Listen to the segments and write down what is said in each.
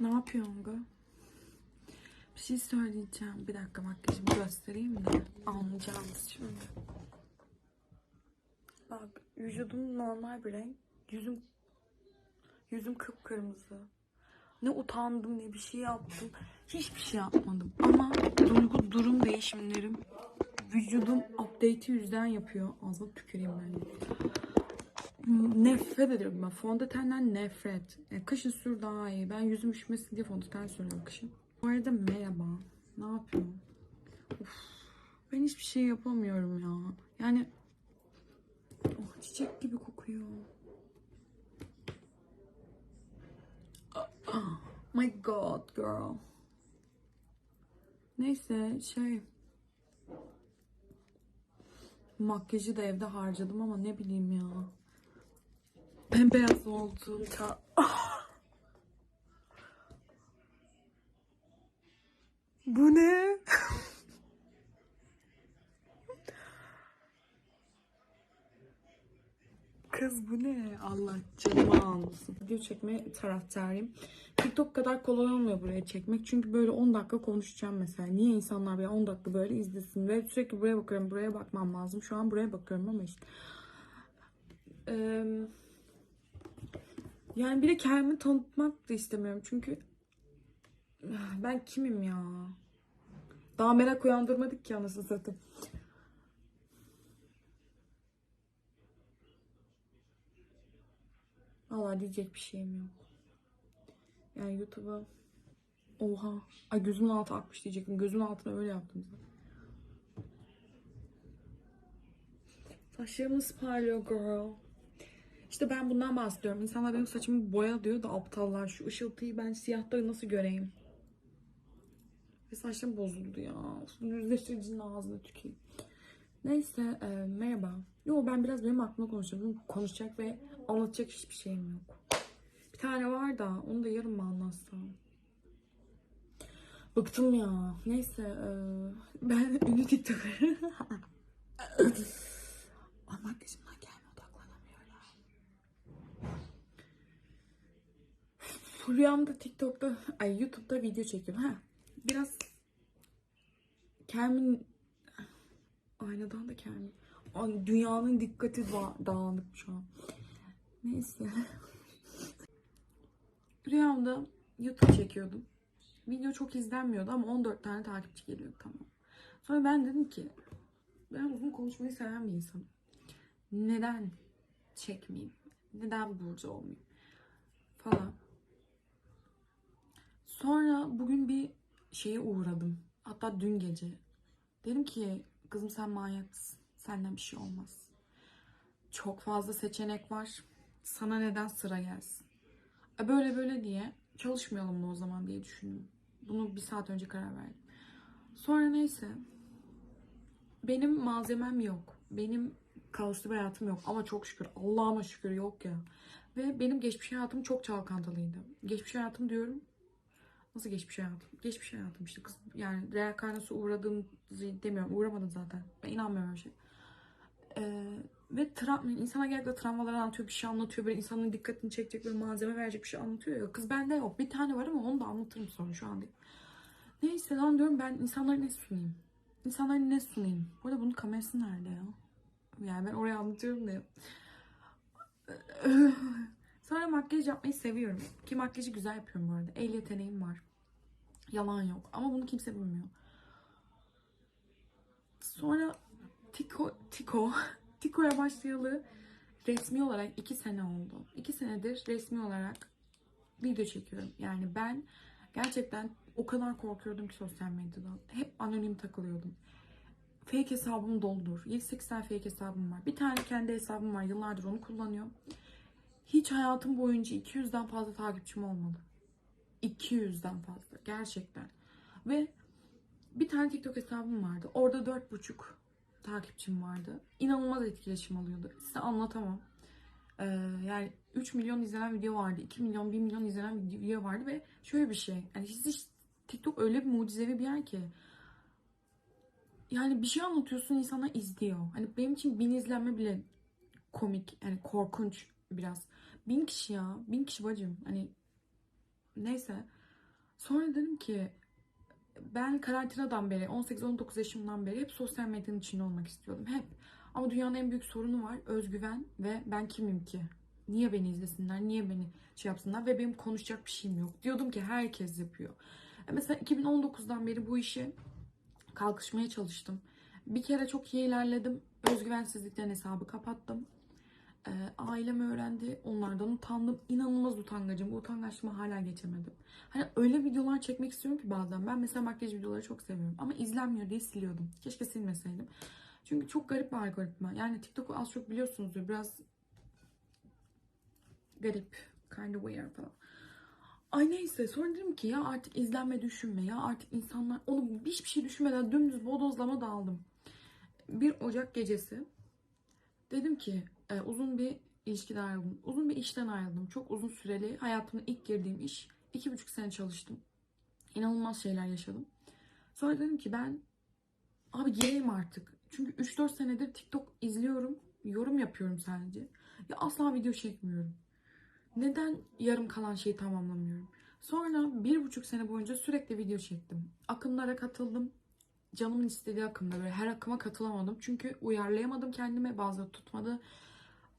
Ne yapıyorsun ga? Bir şey söyleyeceğim. Bir dakika makyajımı göstereyim de anlayacağınız şimdi. Bak vücudum normal bir renk. Yüzüm yüzüm kıpkırmızı. Ne utandım ne bir şey yaptım. Hiçbir şey yapmadım. Ama duygu durum değişimlerim vücudum update'i yüzden yapıyor. Ağzına tüküreyim ben. Nefret ediyorum ben. Fondötenden nefret. E, kışın sür daha iyi. Ben yüzüm üşümesin diye fondöten sürüyorum kışın. Bu arada merhaba. Ne yapıyorsun? Of, ben hiçbir şey yapamıyorum ya. Yani oh, çiçek gibi kokuyor. Ah, My god girl. Neyse şey makyajı da evde harcadım ama ne bileyim ya. Bembeyaz oldu. Ta Bu ne? Kız bu ne? Allah canımı almasın. Video çekmeye taraftarıyım. TikTok kadar kolay olmuyor buraya çekmek. Çünkü böyle 10 dakika konuşacağım mesela. Niye insanlar beni 10 dakika böyle izlesin? Ve sürekli buraya bakıyorum. Buraya bakmam lazım. Şu an buraya bakıyorum ama işte. Eee yani bir de kendimi tanıtmak da istemiyorum çünkü ben kimim ya? Daha merak uyandırmadık ki anasını satayım. Valla diyecek bir şeyim yok. Yani YouTube'a Oha. Ay gözümün altı akmış diyecektim. Gözümün altına öyle yaptım zaten. Saçlarımız parlıyor girl. İşte ben bundan bahsediyorum. İnsanlar benim saçımı boya diyor da aptallar. Şu ışıltıyı ben siyahta nasıl göreyim? Ve saçlarım bozuldu ya. Yüzleştiricinin ağzına tükeyim. Neyse e, merhaba. Yo ben biraz benim aklımda konuşacağım. Konuşacak ve anlatacak hiçbir şeyim yok. Bir tane var da onu da yarın mı anlatsam? Bıktım ya. Neyse e, ben ünlü TikToker. Ay makyajımdan Rüyamda TikTok'ta, ay YouTube'da video çekiyorum. Ha, biraz Kermin aynadan da Kermin. Ay, dünyanın dikkati da- dağınık şu an. Neyse. Rüyamda YouTube çekiyordum. Video çok izlenmiyordu ama 14 tane takipçi geliyordu tamam. Sonra ben dedim ki ben uzun konuşmayı seven bir insanım. Neden çekmeyeyim? Neden burada olmayayım? Falan. Sonra bugün bir şeye uğradım. Hatta dün gece. Dedim ki kızım sen manyaksın. Senden bir şey olmaz. Çok fazla seçenek var. Sana neden sıra gelsin? E Böyle böyle diye çalışmayalım mı o zaman diye düşündüm. Bunu bir saat önce karar verdim. Sonra neyse. Benim malzemem yok. Benim kaoslu bir hayatım yok. Ama çok şükür. Allah'ıma şükür yok ya. Ve benim geçmiş hayatım çok çalkantalıydı. Geçmiş hayatım diyorum. Nasıl geçmiş hayatım? Geçmiş hayatım işte kız. Yani reenkarnasyona uğradığım demiyorum. Uğramadım zaten. Ben inanmıyorum öyle şey. Ee, ve tra insana gerçekten travmaları anlatıyor, bir şey anlatıyor. Böyle insanın dikkatini çekecek, böyle malzeme verecek bir şey anlatıyor ya. Kız bende yok. Bir tane var ama onu da anlatırım sonra şu an değil. Neyse lan diyorum ben insanlara ne sunayım? İnsanlara ne sunayım? Bu arada bunun kamerası nerede ya? Yani ben oraya anlatıyorum da. Sonra makyaj yapmayı seviyorum. Ki makyajı güzel yapıyorum bu arada. El yeteneğim var. Yalan yok. Ama bunu kimse bilmiyor. Sonra Tiko, Tiko, Tiko'ya başlayalı resmi olarak iki sene oldu. İki senedir resmi olarak video çekiyorum. Yani ben gerçekten o kadar korkuyordum ki sosyal medyadan. Hep anonim takılıyordum. Fake hesabım doludur. 7-8 tane fake hesabım var. Bir tane kendi hesabım var. Yıllardır onu kullanıyorum. Hiç hayatım boyunca 200'den fazla takipçim olmadı. 200'den fazla. Gerçekten. Ve bir tane TikTok hesabım vardı. Orada 4,5 takipçim vardı. İnanılmaz etkileşim alıyordu. Size anlatamam. Ee, yani 3 milyon izlenen video vardı. 2 milyon, 1 milyon izlenen video vardı ve şöyle bir şey. Yani hiç TikTok öyle bir mucizevi bir yer ki. Yani bir şey anlatıyorsun insanlar izliyor. Hani benim için bin izlenme bile komik. Yani korkunç biraz. Bin kişi ya. Bin kişi bacım. Hani neyse. Sonra dedim ki ben karantinadan beri 18-19 yaşımdan beri hep sosyal medyanın içinde olmak istiyordum. Hep. Ama dünyanın en büyük sorunu var. Özgüven ve ben kimim ki? Niye beni izlesinler? Niye beni şey yapsınlar? Ve benim konuşacak bir şeyim yok. Diyordum ki herkes yapıyor. E Mesela 2019'dan beri bu işe kalkışmaya çalıştım. Bir kere çok iyi ilerledim. Özgüvensizlikten hesabı kapattım. Ailem öğrendi. Onlardan utandım. İnanılmaz utangacım. Bu utangaçlığımı hala geçemedim. Hani öyle videolar çekmek istiyorum ki bazen. Ben mesela makyaj videoları çok seviyorum. Ama izlenmiyor diye siliyordum. Keşke silmeseydim. Çünkü çok garip bir algoritma. Yani TikTok'u az çok biliyorsunuzdur. Biraz garip. Kind of weird falan. Ay neyse sonra dedim ki ya artık izlenme düşünme ya artık insanlar onu hiçbir şey düşünmeden dümdüz bodozlama daldım. Bir Ocak gecesi dedim ki e, uzun bir ilişkiden ayrıldım. Uzun bir işten ayrıldım. Çok uzun süreli hayatımda ilk girdiğim iş. iki buçuk sene çalıştım. İnanılmaz şeyler yaşadım. Sonra dedim ki ben abi gireyim artık. Çünkü 3-4 senedir TikTok izliyorum. Yorum yapıyorum sadece. Ya asla video çekmiyorum. Neden yarım kalan şeyi tamamlamıyorum? Sonra bir buçuk sene boyunca sürekli video çektim. Akımlara katıldım. Canımın istediği akımda böyle her akıma katılamadım. Çünkü uyarlayamadım kendime. Bazıları tutmadı.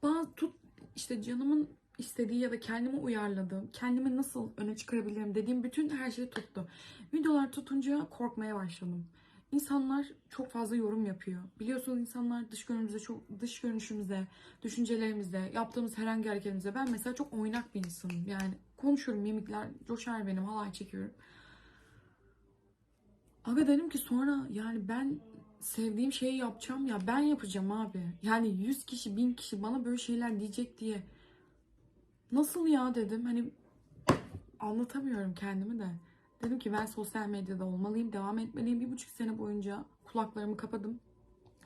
Bazı tut işte canımın istediği ya da kendime uyarladığım, kendimi nasıl öne çıkarabilirim dediğim bütün her şey tuttu. Videolar tutunca korkmaya başladım. İnsanlar çok fazla yorum yapıyor. Biliyorsunuz insanlar dış görünüşümüze, çok dış görünüşümüze, düşüncelerimize, yaptığımız herhangi hareketimize. Ben mesela çok oynak bir insanım. Yani konuşuyorum, mimikler coşar benim, halay çekiyorum. Aga dedim ki sonra yani ben sevdiğim şeyi yapacağım ya ben yapacağım abi. Yani 100 kişi, 1000 kişi bana böyle şeyler diyecek diye. Nasıl ya dedim. Hani anlatamıyorum kendimi de. Dedim ki ben sosyal medyada olmalıyım, devam etmeliyim. Bir buçuk sene boyunca kulaklarımı kapadım.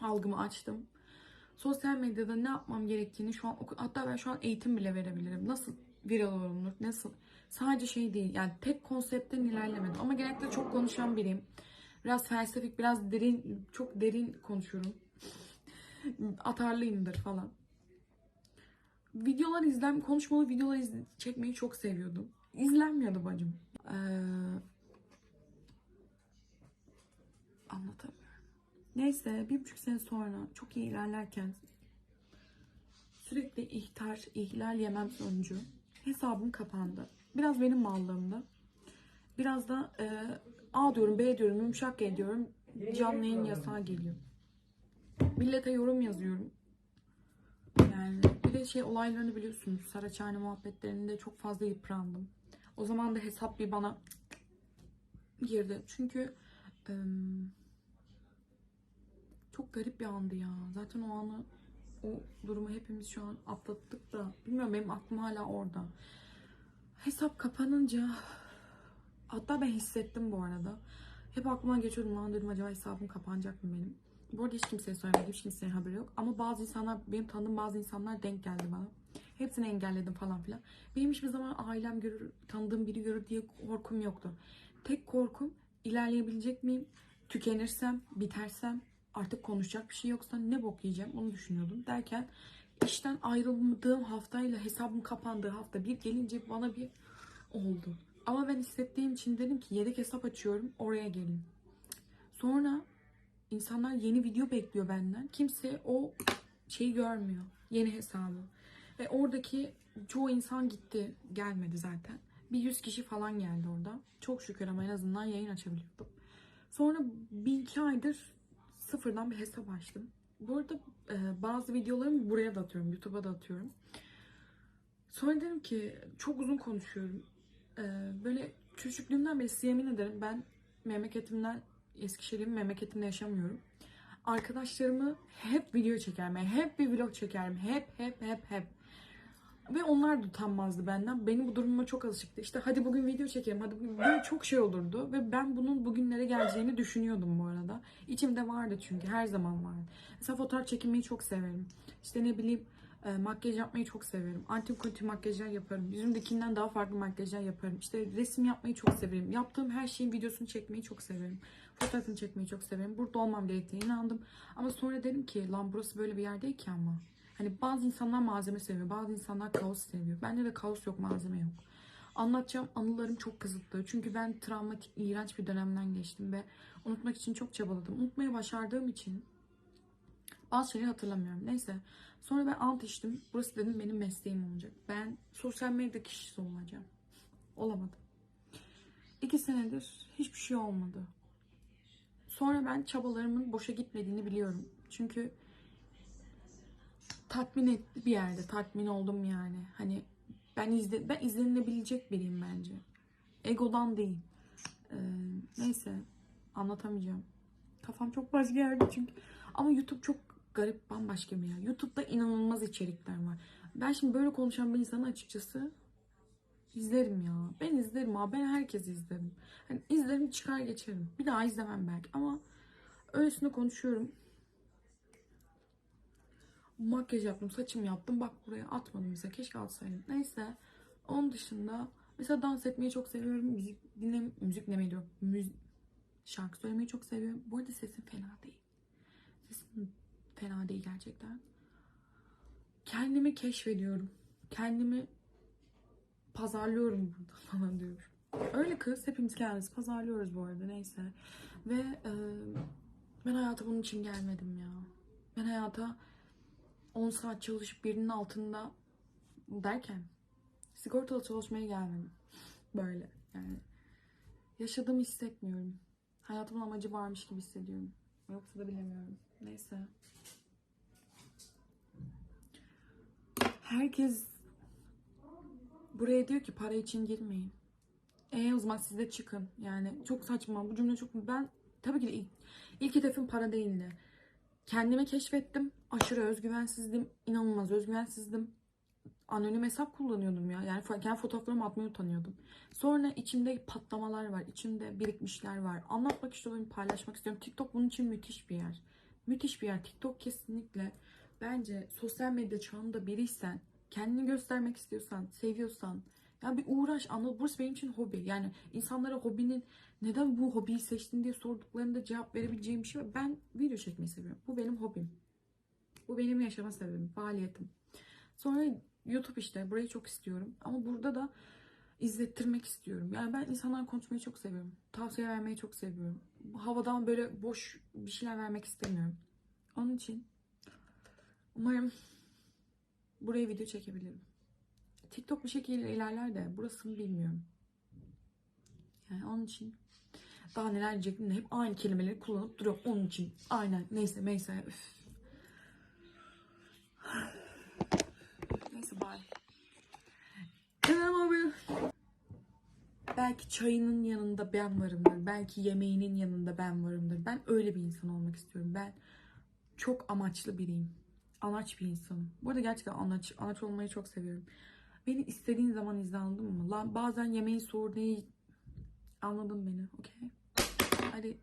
Algımı açtım. Sosyal medyada ne yapmam gerektiğini şu an hatta ben şu an eğitim bile verebilirim. Nasıl viral olunur? Nasıl? Sadece şey değil. Yani tek konseptten ilerlemedim. Ama genellikle çok konuşan biriyim. Biraz felsefik, biraz derin, çok derin konuşuyorum. Atarlıyımdır falan. Videolar izlem, konuşmalı videolar izle- çekmeyi çok seviyordum. İzlenmiyordu bacım. Ee, anlatamıyorum. Neyse bir buçuk sene sonra çok iyi ilerlerken sürekli ihtar, ihlal yemem sonucu hesabım kapandı. Biraz benim mallığımda. Biraz da e, A diyorum, B diyorum, yumuşak G diyorum. Canlı yayın yasağı geliyor. Millete yorum yazıyorum. Yani bir de şey olaylarını biliyorsunuz. Saraçhane muhabbetlerinde çok fazla yıprandım. O zaman da hesap bir bana girdi. Çünkü em, çok garip bir andı ya. Zaten o anı o durumu hepimiz şu an atlattık da bilmiyorum benim aklım hala orada. Hesap kapanınca hatta ben hissettim bu arada. Hep aklıma geçiyordu lan dedim acaba hesabım kapanacak mı benim? Bu arada hiç kimseye söylemedim. Hiç kimsenin haberi yok. Ama bazı insanlar, benim tanıdığım bazı insanlar denk geldi bana. Hepsini engelledim falan filan. Benim hiçbir zaman ailem görür, tanıdığım biri görür diye korkum yoktu. Tek korkum ilerleyebilecek miyim? Tükenirsem, bitersem, artık konuşacak bir şey yoksa ne bok yiyeceğim onu düşünüyordum. Derken işten ayrıldığım haftayla hesabım kapandığı hafta bir gelince bana bir oldu. Ama ben hissettiğim için dedim ki yedek hesap açıyorum oraya gelin. Sonra insanlar yeni video bekliyor benden. Kimse o şeyi görmüyor. Yeni hesabı. Ve oradaki çoğu insan gitti. Gelmedi zaten. Bir 100 kişi falan geldi orada. Çok şükür ama en azından yayın açabiliyordum. Sonra bir iki aydır sıfırdan bir hesap açtım. Bu arada e, bazı videolarımı buraya da atıyorum. YouTube'a da atıyorum. Sonra dedim ki çok uzun konuşuyorum. E, böyle küçüklüğümden beri size yemin ederim ben memleketimden Eskişehir'in memleketimde yaşamıyorum. Arkadaşlarımı hep video çekerim. Hep bir vlog çekerim. Hep hep hep hep. Ve onlar da utanmazdı benden. Benim bu durumuma çok alışıktı. İşte hadi bugün video çekelim. Hadi bugün böyle çok şey olurdu. Ve ben bunun bugünlere geleceğini düşünüyordum bu arada. İçimde vardı çünkü her zaman vardı. Mesela fotoğraf çekinmeyi çok severim. İşte ne bileyim e, makyaj yapmayı çok severim. Antin kuntin makyajlar yaparım. Yüzümdekinden daha farklı makyajlar yaparım. İşte resim yapmayı çok severim. Yaptığım her şeyin videosunu çekmeyi çok severim. Fotoğrafını çekmeyi çok severim. Burada olmam gerektiğine inandım. Ama sonra dedim ki lan burası böyle bir yer değil ki ama. Hani bazı insanlar malzeme seviyor. Bazı insanlar kaos seviyor. Bende de kaos yok malzeme yok. Anlatacağım anılarım çok kısıtlı. Çünkü ben travmatik, iğrenç bir dönemden geçtim ve unutmak için çok çabaladım. Unutmayı başardığım için bazı şeyleri hatırlamıyorum. Neyse. Sonra ben ant içtim. Burası dedim benim mesleğim olacak. Ben sosyal medya kişisi olacağım. Olamadım. İki senedir hiçbir şey olmadı. Sonra ben çabalarımın boşa gitmediğini biliyorum. Çünkü tatmin etti bir yerde. Tatmin oldum yani. Hani ben izle ben izlenilebilecek biriyim bence. Egodan değil. Ee, neyse anlatamayacağım. Kafam çok başka yerde çünkü. Ama YouTube çok garip bambaşka bir yer. YouTube'da inanılmaz içerikler var. Ben şimdi böyle konuşan bir insanı açıkçası izlerim ya. Ben izlerim abi. Ben herkes izlerim. Hani izlerim çıkar geçerim. Bir daha izlemem belki ama öylesine konuşuyorum. Makyaj yaptım, saçımı yaptım. Bak buraya atmadım mesela. Keşke atsaydım. Neyse. Onun dışında mesela dans etmeyi çok seviyorum. Müzik dinle müzik dinlemeyi diyorum. Müzik şarkı söylemeyi çok seviyorum. Bu arada sesim fena değil. Sesim fena değil gerçekten. Kendimi keşfediyorum. Kendimi pazarlıyorum burada falan diyorum. Öyle kız hepimiz kendimizi pazarlıyoruz bu arada neyse. Ve e, ben hayata bunun için gelmedim ya. Ben hayata 10 saat çalışıp birinin altında derken sigortalı çalışmaya gelmedim. Böyle yani. Yaşadığımı hissetmiyorum. Hayatımın amacı varmış gibi hissediyorum. Yoksa da bilemiyorum. Neyse. Herkes buraya diyor ki para için girmeyin. E o zaman siz de çıkın. Yani çok saçma. Bu cümle çok... Ben tabii ki de ilk, ilk hedefim para değildi. Kendimi keşfettim. Aşırı özgüvensizdim. inanılmaz özgüvensizdim. Anonim hesap kullanıyordum ya. Yani kendi fotoğraflarımı atmaya utanıyordum. Sonra içimde patlamalar var. içimde birikmişler var. Anlatmak istiyorum, paylaşmak istiyorum. TikTok bunun için müthiş bir yer. Müthiş bir yer. TikTok kesinlikle bence sosyal medya çağında biriysen, kendini göstermek istiyorsan, seviyorsan, ya bir uğraş anla. Burası benim için hobi. Yani insanlara hobinin neden bu hobiyi seçtin diye sorduklarında cevap verebileceğim bir şey var. Ben video çekmeyi seviyorum. Bu benim hobim. Bu benim yaşama sebebim, faaliyetim. Sonra YouTube işte. Burayı çok istiyorum. Ama burada da izlettirmek istiyorum. Yani ben insanlarla konuşmayı çok seviyorum. Tavsiye vermeyi çok seviyorum. Havadan böyle boş bir şeyler vermek istemiyorum. Onun için umarım buraya video çekebilirim. TikTok bir şekilde ilerler de burasını bilmiyorum. Yani onun için daha neler diyecektim de hep aynı kelimeleri kullanıp duruyorum. Onun için aynen neyse neyse. Üf. Neyse bye. Ama bu- Belki çayının yanında ben varımdır. Belki yemeğinin yanında ben varımdır. Ben öyle bir insan olmak istiyorum. Ben çok amaçlı biriyim. Anaç bir insanım. Bu arada gerçekten anaç, anaç olmayı çok seviyorum. Beni istediğin zaman izle anladın mı? Lan bazen yemeği sor değil. Anladın beni okey? Hadi